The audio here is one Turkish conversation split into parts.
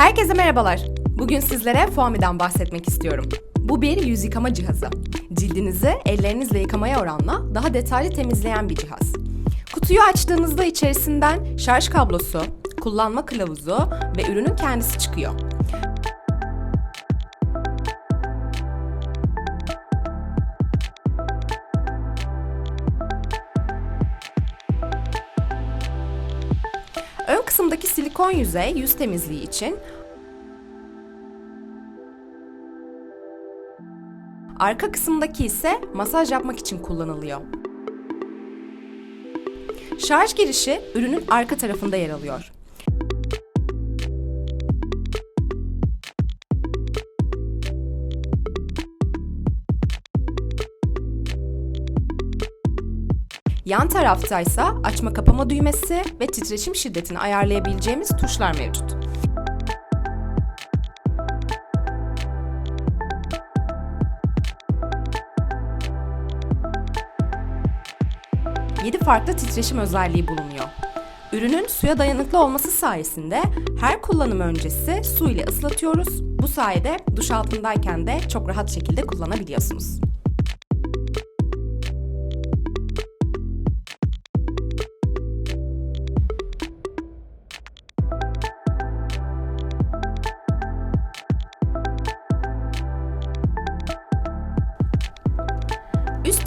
Herkese merhabalar. Bugün sizlere Foami'den bahsetmek istiyorum. Bu bir yüz yıkama cihazı. Cildinizi ellerinizle yıkamaya oranla daha detaylı temizleyen bir cihaz. Kutuyu açtığınızda içerisinden şarj kablosu, kullanma kılavuzu ve ürünün kendisi çıkıyor. Ön kısımdaki silikon yüzey yüz temizliği için, arka kısımdaki ise masaj yapmak için kullanılıyor. Şarj girişi ürünün arka tarafında yer alıyor. Yan taraftaysa açma kapama düğmesi ve titreşim şiddetini ayarlayabileceğimiz tuşlar mevcut. Yedi farklı titreşim özelliği bulunuyor. Ürünün suya dayanıklı olması sayesinde her kullanım öncesi su ile ıslatıyoruz. Bu sayede duş altındayken de çok rahat şekilde kullanabiliyorsunuz.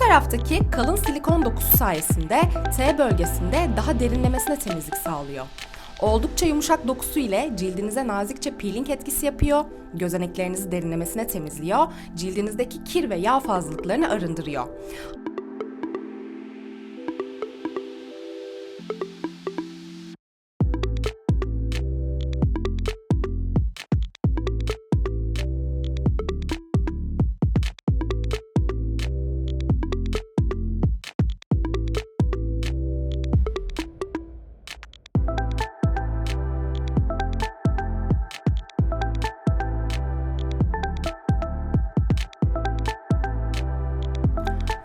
Taraftaki kalın silikon dokusu sayesinde T bölgesinde daha derinlemesine temizlik sağlıyor. Oldukça yumuşak dokusu ile cildinize nazikçe peeling etkisi yapıyor, gözeneklerinizi derinlemesine temizliyor, cildinizdeki kir ve yağ fazlalıklarını arındırıyor.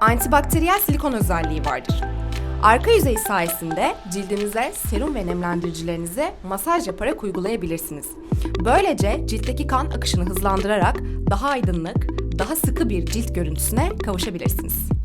Antibakteriyel silikon özelliği vardır. Arka yüzeyi sayesinde cildinize serum ve nemlendiricilerinizi masaj yaparak uygulayabilirsiniz. Böylece ciltteki kan akışını hızlandırarak daha aydınlık, daha sıkı bir cilt görüntüsüne kavuşabilirsiniz.